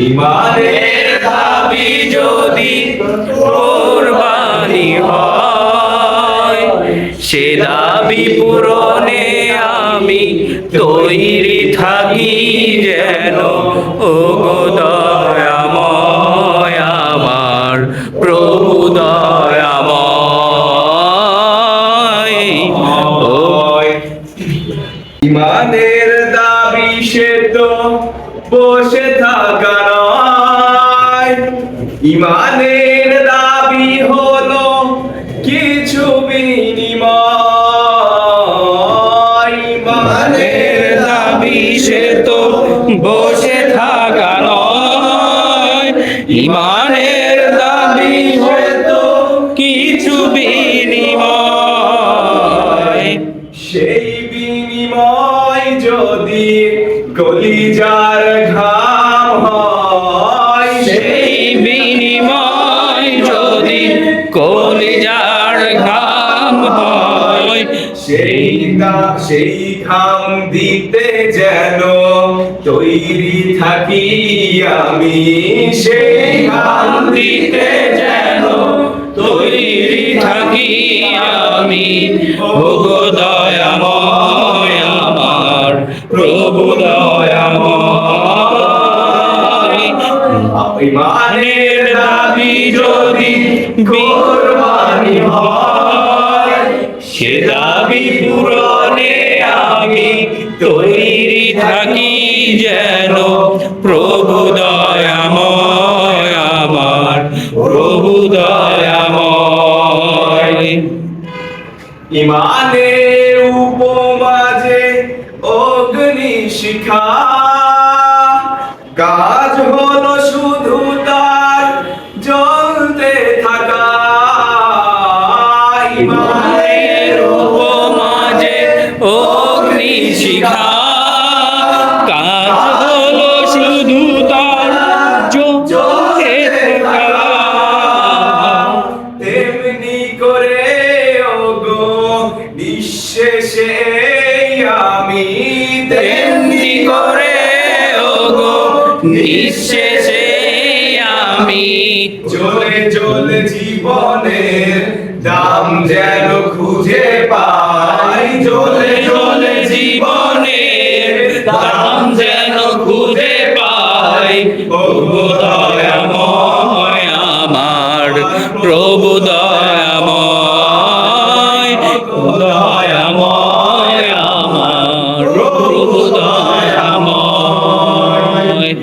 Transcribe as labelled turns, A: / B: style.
A: ইমানের
B: দাবি যদি কোরবানি হয়, সে দাবি পূরণে আমি তৈরি থাকি যেন। ও দয়াময় আমার, প্রভু দয়াময়।
A: ইমানের দাবি সে তো বসে থাকা ইমানের দাবি হলো কিছু বিনিময়। ইমানের
B: দাবি সে তো বসে থাকা নয়। ইমানের দাবি সে
A: তো
B: কিছু বিনিময়।
A: সেই বিনিময় যদি কলিজার ঘাম হয়
B: কলিজার ঘাম হয়,
A: সেই সেই ঘাম দিতে যেন তৈরি থাকি আমি, সেই ঘাম
B: দিতে যেন তৈরি থাকি আমি। ভোগ দয়াময় আমার প্রভু
A: ইমানের দাবি যদি কোরবানি হয়,
B: সে দাবি পূরণে আমি তৈরি থাকি যেন প্রভু দয়াময় আমার, প্রভু দয়াময়।
A: ইমানের উপমাজে অগ্নি শিখা কাজ হলো শুধু তার জ্বলতে থাকা ইমানের
B: উপমাজে অগ্নি শিখা। কাজ হলো শুধু তার জ্বলতে থাকা।
A: তেমনি করে ওগো নিঃশেষে আমি তেমনি করে
B: নিঃশেষে আমি
A: চলে চলে জীবনের দাম যেন খুঁজে পাই। চলে চলে
B: জীবনের দাম যেন খুঁজে পাই। ওগো দয়াময় আমার, প্রভু দয়াময়